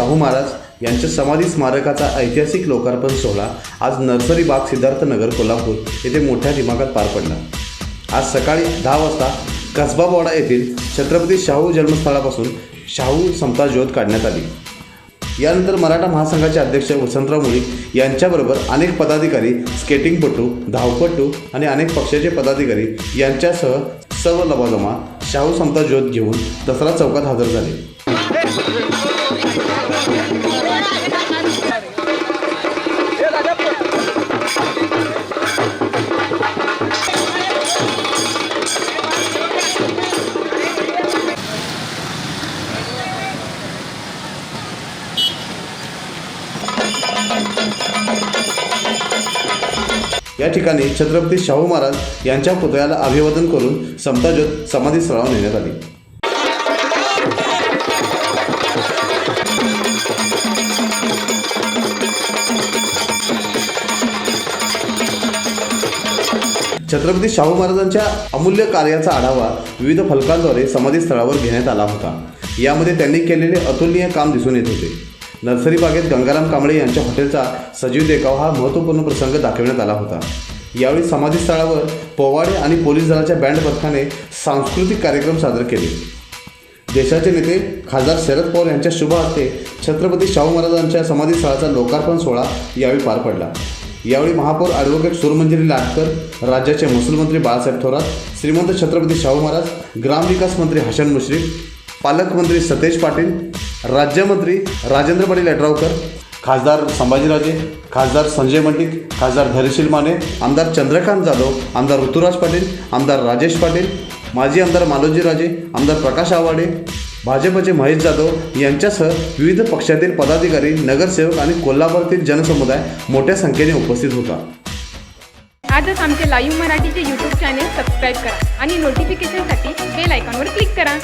शाहू महाराज यांच्या समाधी स्मारकाचा ऐतिहासिक लोकार्पण सोहळा आज नर्सरी बाग सिद्धार्थनगर कोल्हापूर येथे मोठ्या दिमागात पार पडला. आज सकाळी दहा वाजता कसबाबवाडा येथील छत्रपती शाहू जन्मस्थळापासून शाहू समता ज्योत काढण्यात आली. यानंतर मराठा महासंघाचे अध्यक्ष वसंतराव मुळीक यांच्याबरोबर अनेक पदाधिकारी स्केटिंगपटू धावपटू आणि अनेक पक्षाचे पदाधिकारी यांच्यासह सर्व लवाजमा शाहू समता ज्योत घेऊन दसरा चौकात हजर झाले. या ठिकाणी छत्रपती शाहू महाराज यांच्या पुतळ्याला अभिवादन करून समता ज्योत समाधीस्थळावर नेण्यात आली. छत्रपती शाहू महाराजांच्या अमूल्य कार्याचा आढावा विविध फलकांद्वारे समाधीस्थळावर घेण्यात आला होता. यामध्ये त्यांनी केलेले अतुलनीय काम दिसून येत होते. नर्सरी बागेत गंगाराम कांबळे यांच्या हॉटेलचा सजीव देखाव हा महत्त्वपूर्ण प्रसंग दाखविण्यात आला होता. यावेळी समाधीस्थळावर पोवाडे आणि पोलीस दलाच्या बँड पथकाने सांस्कृतिक कार्यक्रम सादर केले. देशाचे नेते खासदार शरद पवार यांच्या शुभ हस्ते छत्रपती शाहू महाराजांच्या समाधीस्थळाचा लोकार्पण सोहळा यावेळी पार पडला. यावेळी महापौर ॲडव्होकेट सुरमंजिरी लाटकर राज्याचे महसूल मंत्री बाळासाहेब थोरात श्रीमंत छत्रपती शाहू महाराज ग्रामविकास मंत्री हसन मुश्रीफ पालकमंत्री सतेज पाटील राज्यमंत्री राजेंद्र पाटील यड्रावकर खासदार संभाजीराजे खासदार संजय मंडिक खासदार धैर्यशील माने आमदार चंद्रकांत जाधव आमदार ऋतुराज पाटील आमदार राजेश पाटील माजी आमदार मालोजी राजे आमदार प्रकाश आवाडे भाजपचे महेश जाधव यांच्यासह विविध पक्षातील पदाधिकारी नगरसेवक आणि कोल्हापूरातील जनसमुदाय मोठ्या संख्येने उपस्थित होता. आजच आमचे लाईव्ह मराठीचे यूट्यूब चॅनेल सबस्क्राईब करा आणि नोटिफिकेशनसाठी बेल आयकॉनवर क्लिक करा.